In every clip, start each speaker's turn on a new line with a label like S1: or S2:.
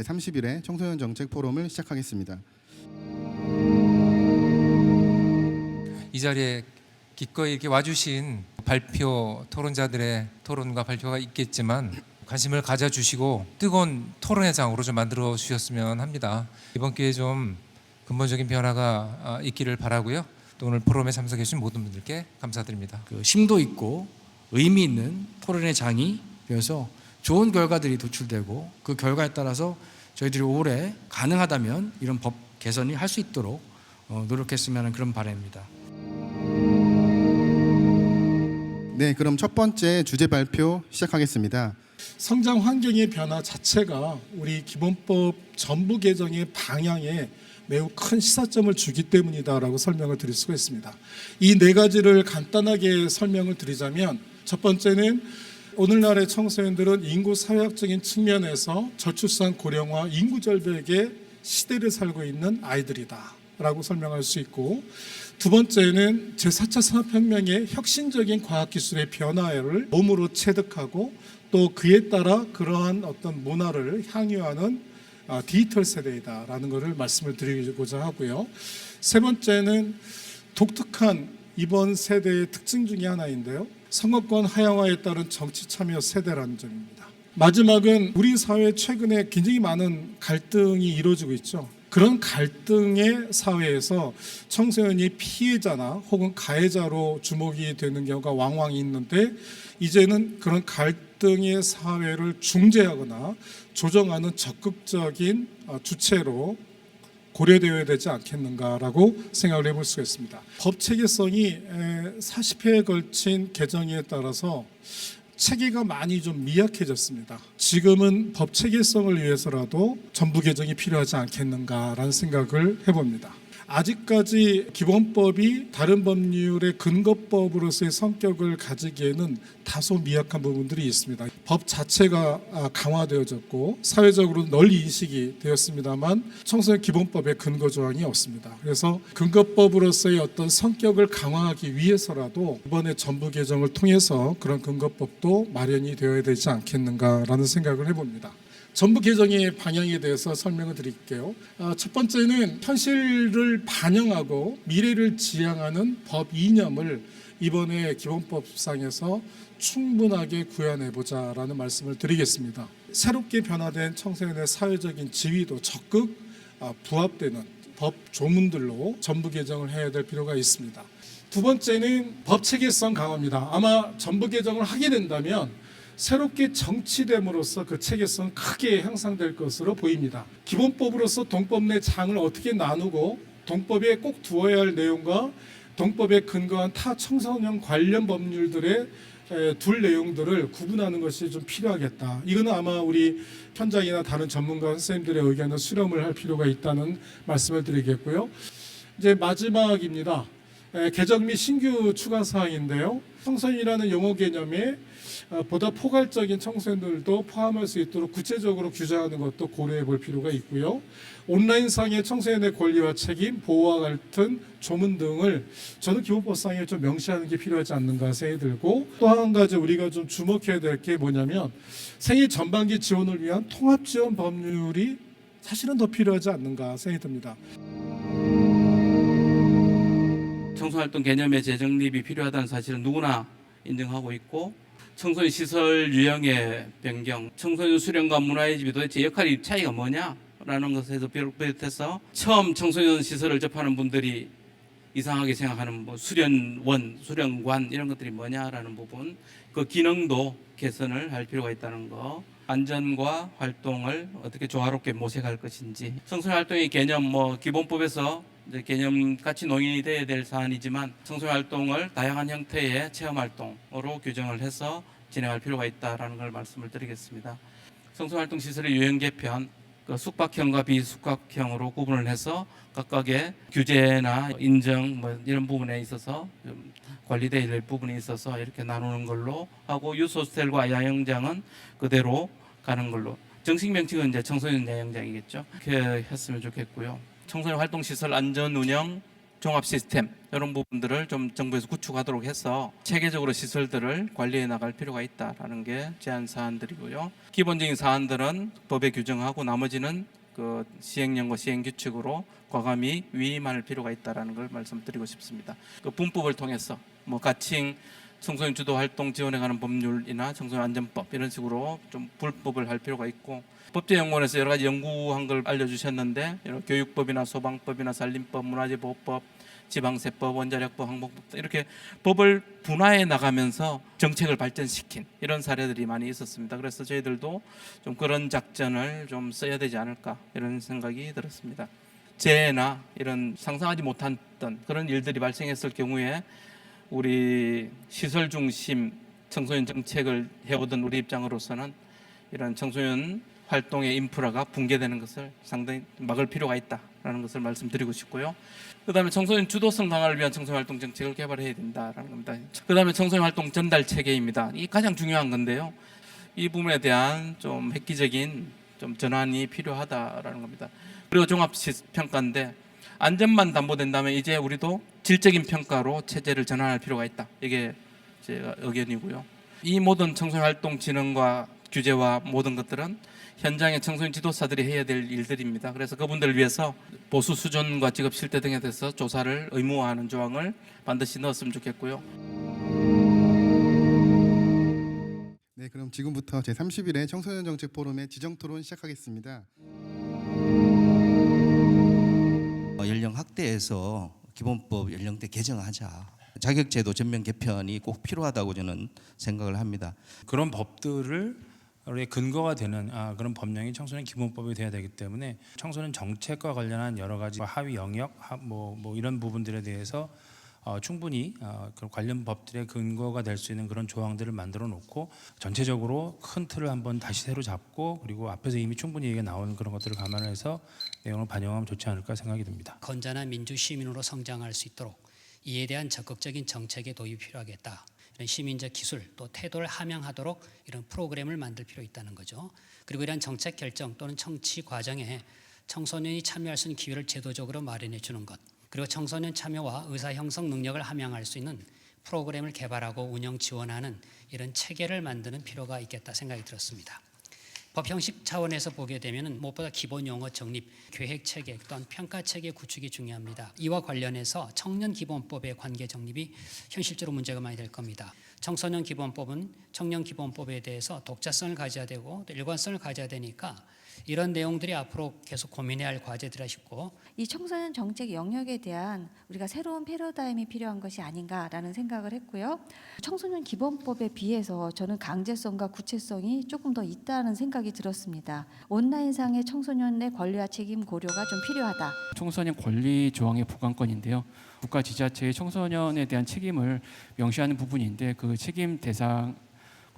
S1: 제30일의 청소년 정책 포럼을 시작하겠습니다.
S2: 이 자리에 기꺼이 이렇게 와주신 발표 토론자들의 토론과 발표가 있겠지만 관심을 가져주시고 뜨거운 토론의 장으로 좀 만들어 주셨으면 합니다. 이번 기회에 좀 근본적인 변화가 아, 있기를 바라고요. 또 오늘 포럼에 참석해 주신 모든 분들께 감사드립니다.
S3: 그 심도 있고 의미 있는 토론의 장이 되어서 좋은 결과들이 도출되고 그 결과에 따라서 저희들이 올해 가능하다면 이런 법 개선이 할 수 있도록 어, 노력했으면 하는 그런 바람입니다.
S1: 네, 그럼 첫 번째 주제 발표 시작하겠습니다.
S4: 성장 환경의 변화 자체가 우리 기본법 전부 개정의 방향에 매우 큰 시사점을 주기 때문이다라고 설명을 드릴 수가 있습니다. 이 네 가지를 간단하게 설명을 드리자면 첫 번째는 오늘날의 청소년들은 인구 사회학적인 측면에서 저출산 고령화 인구 절벽의 시대를 살고 있는 아이들이다 라고 설명할 수 있고 두 번째는 제4차 산업혁명의 혁신적인 과학기술의 변화를 몸으로 체득하고 또 그에 따라 그러한 어떤 문화를 향유하는 아, 디지털 세대이다라는 것을 말씀을 드리고자 하고요. 세 번째는 독특한 이번 세대의 특징 중에 하나인데요. 선거권 하향화에 따른 정치 참여 세대라는 점입니다. 마지막은 우리 사회 최근에 굉장히 많은 갈등이 이루어지고 있죠. 그런 갈등의 사회에서 청소년이 피해자나 혹은 가해자로 주목이 되는 경우가 왕왕 있는데 이제는 그런 갈등의 사회를 중재하거나 조정하는 적극적인 어, 주체로 고려되어야 되지 않겠는가라고 생각을 해볼 수가 있습니다. 법 체계성이 40회에 걸친 개정에 따라서 체계가 많이 좀 미약해졌습니다. 지금은 법 체계성을 위해서라도 전부 개정이 필요하지 않겠는가라는 생각을 해봅니다. 아직까지 기본법이 다른 법률의 근거법으로서의 성격을 가지기에는 다소 미약한 부분들이 있습니다. 법 자체가 아, 강화되어졌고 사회적으로 널리 인식이 되었습니다만 청소년 기본법의 근거 조항이 없습니다. 그래서 근거법으로서의 어떤 성격을 강화하기 위해서라도 이번에 전부 개정을 통해서 그런 근거법도 마련이 되어야 되지 않겠는가라는 생각을 해봅니다. 전부 개정의 방향에 대해서 설명을 드릴게요. 아, 첫 번째는 현실을 반영하고 미래를 지향하는 법 이념을 이번에 기본법상에서 충분하게 구현해 보자라는 말씀을 드리겠습니다. 새롭게 변화된 청소년의 사회적인 지위도 적극 아, 부합되는 법 조문들로 전부 개정을 해야 될 필요가 있습니다. 두 번째는 법 체계성 강화입니다. 아마 전부 개정을 하게 된다면 새롭게 정치됨으로써 그 체계성 크게 향상될 것으로 보입니다. 기본법으로서 동법 내 장을 어떻게 나누고 동법에 꼭 두어야 할 내용과 동법에 근거한 타 청소년 관련 법률들의 에, 둘 내용들을 구분하는 것이 좀 필요하겠다. 이거는 아마 우리 현장이나 다른 전문가 선생님들의 의견을 수렴을 할 필요가 있다는 말씀을 드리겠고요. 이제 마지막입니다. 에, 개정 및 신규 추가 사항인데요. 청소년이라는 용어 개념에 어, 보다 포괄적인 청소년들도 포함할 수 있도록 구체적으로 규정하는 것도 고려해 볼 필요가 있고요. 온라인상의 청소년의 권리와 책임, 보호와 같은 조문 등을 저는 기본법상에 좀 명시하는 게 필요하지 않는가 생각이 들고 또 한 가지 우리가 좀 주목해야 될 게 뭐냐면 생애 전반기 지원을 위한 통합 지원 법률이 사실은 더 필요하지 않는가 생각이 듭니다.
S5: 청소활동 개념의 재정립이 필요하다는 사실은 누구나 인정하고 있고 청소년 시설 유형의 변경, 청소년 수련과 문화의 집이 도대체 역할이 차이가 뭐냐라는 것에서 비롯해서 처음 청소년 시설을 접하는 분들이 이상하게 생각하는 뭐 수련원, 수련관 이런 것들이 뭐냐라는 부분, 그 기능도 개선을 할 필요가 있다는 거. 안전과 활동을 어떻게 조화롭게 모색할 것인지 청소년 활동의 개념 뭐 기본법에서 개념 같이 논의이 돼야 될 사안이지만 청소년 활동을 다양한 형태의 체험 활동으로 규정을 해서 진행할 필요가 있다라는 걸 말씀을 드리겠습니다. 청소년 활동 시설의 유형 개편 그 숙박형과 비숙박형으로 구분을 해서 각각의 규제나 인정 뭐 이런 부분에 있어서 좀 관리되어야 될 부분이 있어서 이렇게 나누는 걸로 하고 유소스텔과 야영장은 그대로 가는 걸로 정식 명칭은 이제 청소년 야영장이겠죠. 그렇게 했으면 좋겠고요. 청소년 활동 시설 안전 운영 종합 시스템 이런 부분들을 좀 정부에서 구축하도록 해서 체계적으로 시설들을 관리해 나갈 필요가 있다라는 게 제안 사안들이고요. 기본적인 사안들은 법에 규정하고 나머지는 그 시행령과 시행 규칙으로 과감히 위임할 필요가 있다라는 걸 말씀드리고 싶습니다. 그 분법을 통해서 뭐 가칭 청소년 주도 활동 지원에 관한 법률이나 청소년 안전법 이런 식으로 좀 불법을 할 필요가 있고 법제연구원에서 여러 가지 연구한 걸 알려주셨는데 이런 교육법이나 소방법이나 산림법, 문화재보호법, 지방세법, 원자력법, 항목법 이렇게 법을 분화해 나가면서 정책을 발전시킨 이런 사례들이 많이 있었습니다. 그래서 저희들도 좀 그런 작전을 좀 써야 되지 않을까 이런 생각이 들었습니다. 재해나 이런 상상하지 못했던 그런 일들이 발생했을 경우에 우리 시설 중심 청소년 정책을 해오던 우리 입장으로서는 이런 청소년 활동의 인프라가 붕괴되는 것을 상당히 막을 필요가 있다라는 것을 말씀드리고 싶고요. 그다음에 청소년 주도성 강화를 위한 청소년 활동 정책을 개발해야 된다라는 겁니다. 그다음에 청소년 활동 전달 체계입니다. 이 가장 중요한 건데요. 이 부분에 대한 좀 획기적인 좀 전환이 필요하다라는 겁니다. 그리고 종합 시- 평가인데 안전만 담보된다면 이제 우리도 질적인 평가로 체제를 전환할 필요가 있다. 이게 제 의견이고요. 이 모든 청소년 활동 진흥과 규제와 모든 것들은 현장의 청소년 지도사들이 해야 될 일들입니다. 그래서 그분들을 위해서 보수 수준과 직업 실태 등에 대해서 조사를 의무화하는 조항을 반드시 넣었으면 좋겠고요.
S1: 네, 그럼 지금부터 제 30일의 청소년 정책 포럼의 지정 토론 시작하겠습니다.
S6: 어, 연령 확대해서 기본법 연령대 개정하자. 자격제도 전면 개편이 꼭 필요하다고 저는 생각을 합니다.
S7: 그런 법들을 의 근거가 되는 아, 그런 법령이 청소년 기본법이 돼야 되기 때문에 청소년 정책과 관련한 여러 가지 하위 영역 뭐, 뭐 이런 부분들에 대해서 어, 충분히 어, 그 관련 법들의 근거가 될 수 있는 그런 조항들을 만들어 놓고 전체적으로 큰 틀을 한번 다시 새로 잡고 그리고 앞에서 이미 충분히 얘기가 나온 그런 것들을 감안해서 내용을 반영하면 좋지 않을까 생각이 듭니다.
S8: 건전한 민주 시민으로 성장할 수 있도록 이에 대한 적극적인 정책의 도입이 필요하겠다. 이런 시민적 기술 또 태도를 함양하도록 이런 프로그램을 만들 필요 있다는 거죠. 그리고 이런 정책 결정 또는 청취 과정에 청소년이 참여할 수 있는 기회를 제도적으로 마련해 주는 것. 그리고 청소년 참여와 의사 형성 능력을 함양할 수 있는 프로그램을 개발하고 운영 지원하는 이런 체계를 만드는 필요가 있겠다 생각이 들었습니다. 법 형식 차원에서 보게 되면 무엇보다 기본 용어 정립, 계획 체계 또한 평가 체계 구축이 중요합니다. 이와 관련해서 청년 기본법의 관계 정립이 현실적으로 문제가 많이 될 겁니다. 청소년 기본법은 청년 기본법에 대해서 독자성을 가져야 되고 또 일관성을 가져야 되니까 이런 내용들이 앞으로 계속 고민해야 할 과제들이라 싶고
S9: 이 청소년 정책 영역에 대한 우리가 새로운 패러다임이 필요한 것이 아닌가라는 생각을 했고요. 청소년 기본법에 비해서 저는 강제성과 구체성이 조금 더 있다는 생각이 들었습니다. 온라인상의 청소년의 권리와 책임 고려가 좀 필요하다.
S10: 청소년 권리 조항의 보관권인데요. 국가 지자체의 청소년에 대한 책임을 명시하는 부분인데 그 책임 대상을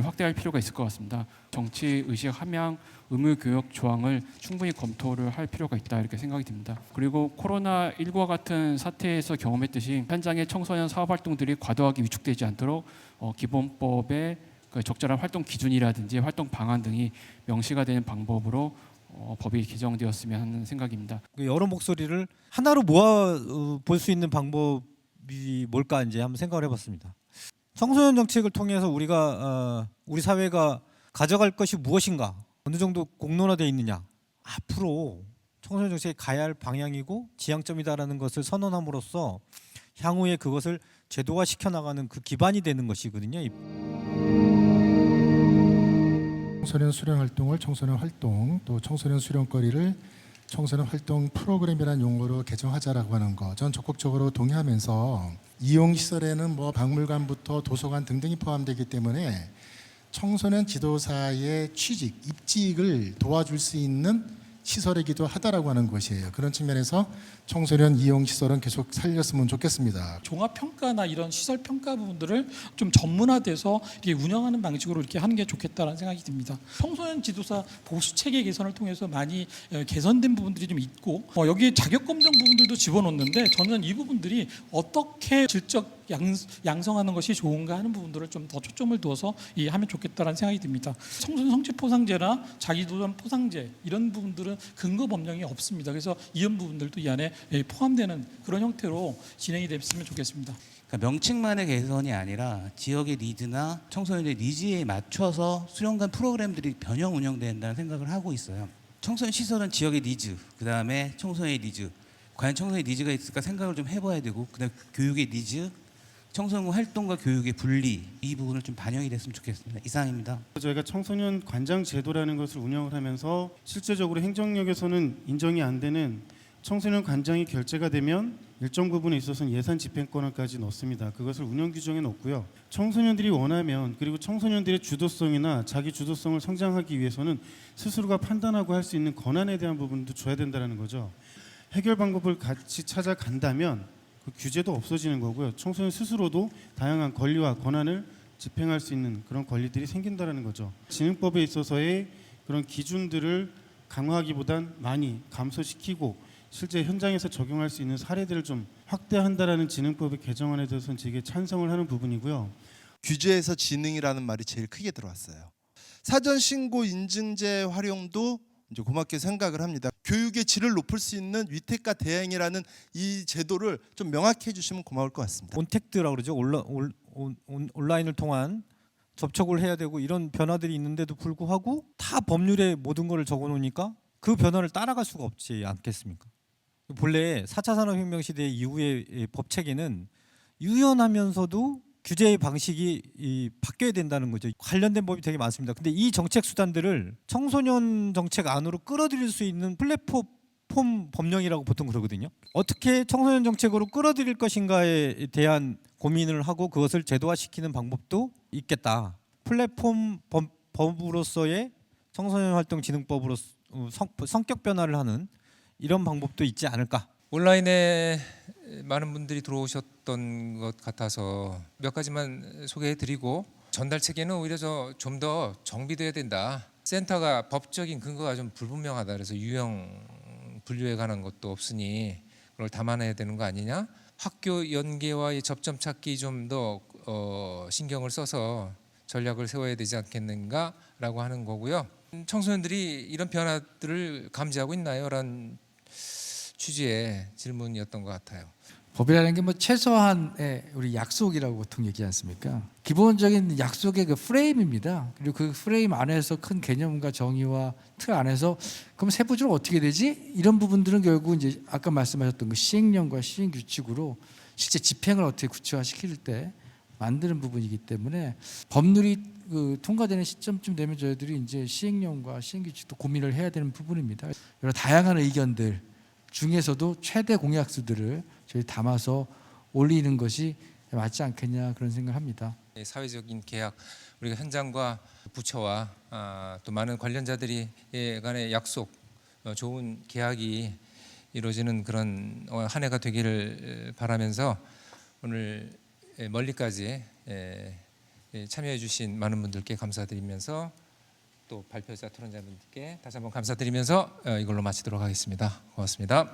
S10: 확대할 필요가 있을 것 같습니다. 정치 의식 함양 의무 교육 조항을 충분히 검토를 할 필요가 있다 이렇게 생각이 듭니다. 그리고 코로나 19와 같은 사태에서 경험했듯이 현장의 청소년 사업 활동들이 과도하게 위축되지 않도록 어, 기본법의 그 적절한 활동 기준이라든지 활동 방안 등이 명시가 되는 방법으로 어, 법이 개정되었으면 하는 생각입니다.
S11: 그 여러 목소리를 하나로 모아 볼수 있는 방법이 뭘까 이제 한번 생각을 해봤습니다. 청소년 정책을 통해서 우리가 어, 우리 사회가 가져갈 것이 무엇인가 어느 정도 공론화되어 있느냐 앞으로 청소년 정책이 가야 할 방향이고 지향점이다라는 것을 선언함으로써 향후에 그것을 제도화 시켜 나가는 그 기반이 되는 것이거든요. 이
S12: 청소년 수련 활동을 청소년 활동 또 청소년 수련거리를 청소년 활동 프로그램이라는 용어로 개정하자라고 하는 거. 전 적극적으로 동의하면서 이용 시설에는 뭐 박물관부터 도서관 등등이 포함되기 때문에 청소년 지도사의 취직 입직을 도와줄 수 있는 시설이기도 하다라고 하는 것이에요. 그런 측면에서 청소년 이용 시설은 계속 살렸으면 좋겠습니다.
S13: 종합 평가나 이런 시설 평가 부분들을 좀 전문화돼서 이렇게 운영하는 방식으로 이렇게 하는 게 좋겠다라는 생각이 듭니다. 청소년 지도사 보수 체계 개선을 통해서 많이 에, 개선된 부분들이 좀 있고 어, 여기에 자격 검정 부분들도 집어넣는데 저는 이 부분들이 어떻게 질적 양, 양성하는 것이 좋은가 하는 부분들을 좀 더 초점을 두어서 이 하면 좋겠다라는 생각이 듭니다. 청소년 성취 포상제나 자기도전 포상제 이런 부분들은 근거 법령이 없습니다. 그래서 이런 부분들도 이 안에 예, 포함되는 그런 형태로 진행이 됐으면 좋겠습니다.
S6: 그러니까 명칭만의 개선이 아니라 지역의 니즈나 청소년의 니즈에 맞춰서 수련관 프로그램들이 변형 운영된다는 생각을 하고 있어요. 청소년 시설은 지역의 니즈, 그 다음에 청소년의 니즈, 과연 청소년의 니즈가 있을까 생각을 좀 해봐야 되고, 그 다음 교육의 니즈, 청소년 활동과 교육의 분리 이 부분을 좀 반영이 됐으면 좋겠습니다. 이상입니다.
S14: 저희가 청소년 관장 제도라는 것을 운영을 하면서 실제적으로 행정력에서는 인정이 안 되는 청소년 관장이 결재가 되면 일정 부분에 있어서는 예산 집행권을까지 넣습니다. 그것을 운영 규정에 넣고요. 청소년들이 원하면 그리고 청소년들의 주도성이나 자기 주도성을 성장하기 위해서는 스스로가 판단하고 할 수 있는 권한에 대한 부분도 줘야 된다는 거죠. 해결 방법을 같이 찾아간다면 그 규제도 없어지는 거고요. 청소년 스스로도 다양한 권리와 권한을 집행할 수 있는 그런 권리들이 생긴다라는 거죠. 진흥법에 있어서의 그런 기준들을 강화하기보단 많이 감소시키고 실제 현장에서 적용할 수 있는 사례들을 좀 확대한다라는 진흥법의 개정안에 대해서는 되게 찬성을 하는 부분이고요.
S15: 규제에서 지능이라는 말이 제일 크게 들어왔어요. 사전 신고 인증제 활용도 이제 고맙게 생각을 합니다. 교육의 질을 높일 수 있는 위택과 대행이라는 이 제도를 좀 명확히 해주시면 고마울 것 같습니다.
S11: 온택트라고 그러죠. 온라, 온, 온, 온- 온라인을 통한 접촉을 해야 되고 이런 변화들이 있는데도 불구하고 다 법률에 모든 것을 적어 놓으니까 그 변화를 따라갈 수가 없지 않겠습니까? 본래 4차 산업혁명 시대 이후의 이법 체계는 유연하면서도 규제의 방식이 이 바뀌어야 된다는 거죠. 관련된 법이 되게 많습니다. 근데 이 정책 수단들을 청소년 정책 안으로 끌어들일 수 있는 플랫폼 폼 법령이라고 보통 그러거든요. 어떻게 청소년 정책으로 끌어들일 것인가에 대한 고민을 하고 그것을 제도화시키는 방법도 있겠다. 플랫폼 법, 법으로서의 청소년 활동 진흥법으로 어, 성, 성격 변화를 하는 이런 방법도 있지 않을까.
S2: 온라인에 많은 분들이 들어오셨 던 것 같아서 몇 가지만 소개해드리고 전달 체계는 오히려 좀 더 정비돼야 된다. 센터가 법적인 근거가 좀 불분명하다. 그래서 유형 분류에 관한 것도 없으니 그걸 담아내야 되는 거 아니냐? 학교 연계와의 접점 찾기 좀 더 어, 신경을 써서 전략을 세워야 되지 않겠는가라고 하는 거고요. 청소년들이 이런 변화들을 감지하고 있나요? 라는 취지의 질문이었던 것 같아요.
S3: 법이라는 게 뭐 최소한의 우리 약속이라고 보통 얘기하지 않습니까? 기본적인 약속의 그 프레임입니다. 그리고 그 프레임 안에서 큰 개념과 정의와 틀 안에서 그럼 세부적으로 어떻게 되지? 이런 부분들은 결국 이제 아까 말씀하셨던 그 시행령과 시행 규칙으로 실제 집행을 어떻게 구체화시킬 때 만드는 부분이기 때문에 법률이 그 통과되는 시점쯤 되면 저희들이 이제 시행령과 시행 규칙도 고민을 해야 되는 부분입니다. 여러 다양한 의견들 중에서도 최대 공약수들을 저희 담아서 올리는 것이 맞지 않겠냐 그런 생각을 합니다.
S2: 이 사회적인 계약 우리가 현장과 부처와 아, 또 많은 관련자들이 에 간의 약속 어, 좋은 계약이 이루어지는 그런 어, 한 해가 되기를 바라면서 오늘 에, 멀리까지 참여해 주신 많은 분들께 감사드리면서 또 발표자 토론자분들께 다시 한번 감사드리면서 어, 이걸로 마치도록 하겠습니다. 고맙습니다.